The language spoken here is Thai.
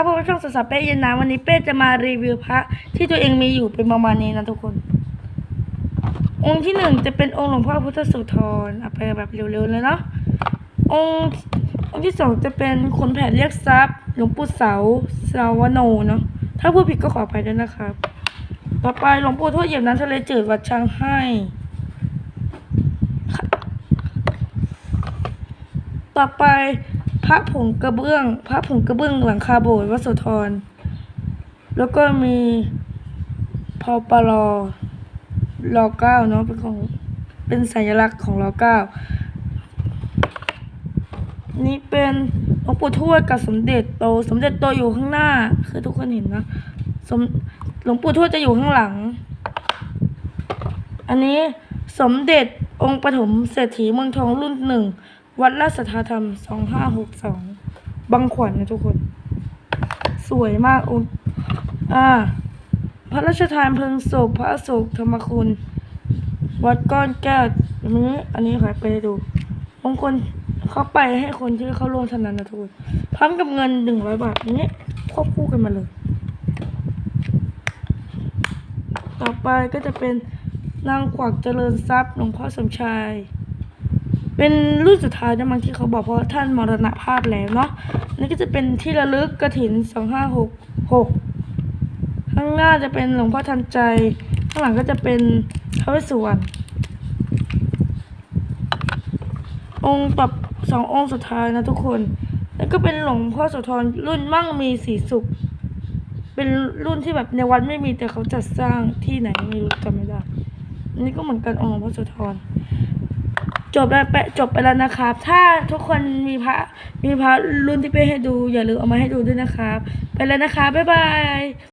ครับผมช่องสดสับเป้เย็นน้ำวันนี้เป้จะมารีวิวพระที่ตัวเองมีอยู่เป็นประมาณนี้นะทุกคน องค์ที่หนึ่งจะเป็นองค์หลวงพ่อพุทธสุธรเอาไปแบบเร็วๆเลยเนาะองค์องค์ที่สองจะเป็นคนแผนเรียกทรัพย์หลวงปู่เสาสาวโนเนาะถ้าพูดผิดก็ขออภัยด้วยนะครับ ต่อไปหลวงปู่ทวดเหยียบน้ำทะเลจืดวัดช้างให้ต่อไป พระผงกระเบื้อง พระผงกระเบื้องหลังคาโบสถ์วัดโสธร แล้วก็มีพอปลอรอเก้าเนาะเป็นของเป็นสัญลักษณ์ของรอเก้านี่เป็นหลวงปู่ทวดกับสมเด็จโต สมเด็จโตอยู่ข้างหน้า คือทุกคนเห็นนะสมหลวงปู่ทวดจะอยู่ข้างหลัง อันนี้สมเด็จองค์ปฐมเศรษฐีเมืองทองรุ่นหนึ่ง วัดราชสัทธาธรรมสองห้าหกสองบางขวัญนะทุกคน สวยมากองอ่า พระราชทานเพลิงศพพระโศกธรรมคุณ วัดก้อนแก้วอันนี้อันนี้ขอไปดูบางคนเข้าไปให้คนที่เข้าร่วมเท่านั้นนะทุกคนพร้อมกับเงินหนึ่งร้อยบาทอันนี้ควบคู่กันมาเลย ต่อไปก็จะเป็นนางกวักเจริญทรัพย์หลวงพ่อสมชาย เป็นรุ่นสุดท้ายนะบางที่เขาบอกเพราะท่านมรณภาพแล้วเนาะนี่ก็จะเป็นที่ระลึกกระถินสองห้าหกหกข้างหน้าจะเป็นหลวงพ่อทันใจ ข้างหลังก็จะเป็นพระเวสสุวรรณองค์แบบสององค์สุดท้ายนะทุกคน แล้วก็เป็นหลวงพ่อโสธรรุ่นมั่งมีสีสุข เป็นรุ่นที่แบบในวัดไม่มีแต่เขาจัดสร้างที่ไหนไม่รู้จำไม่ได้นนี้ก็เหมือนกันองค์หลวงพ่อโสธร จบแล้วไปจบไปแล้วนะครับ ถ้าทุกคนมีพระมีพระรุ่นที่ไปให้ดูอย่าลืมเอามาให้ดูด้วยนะครับ ไปแล้วนะคะบ๊ายบาย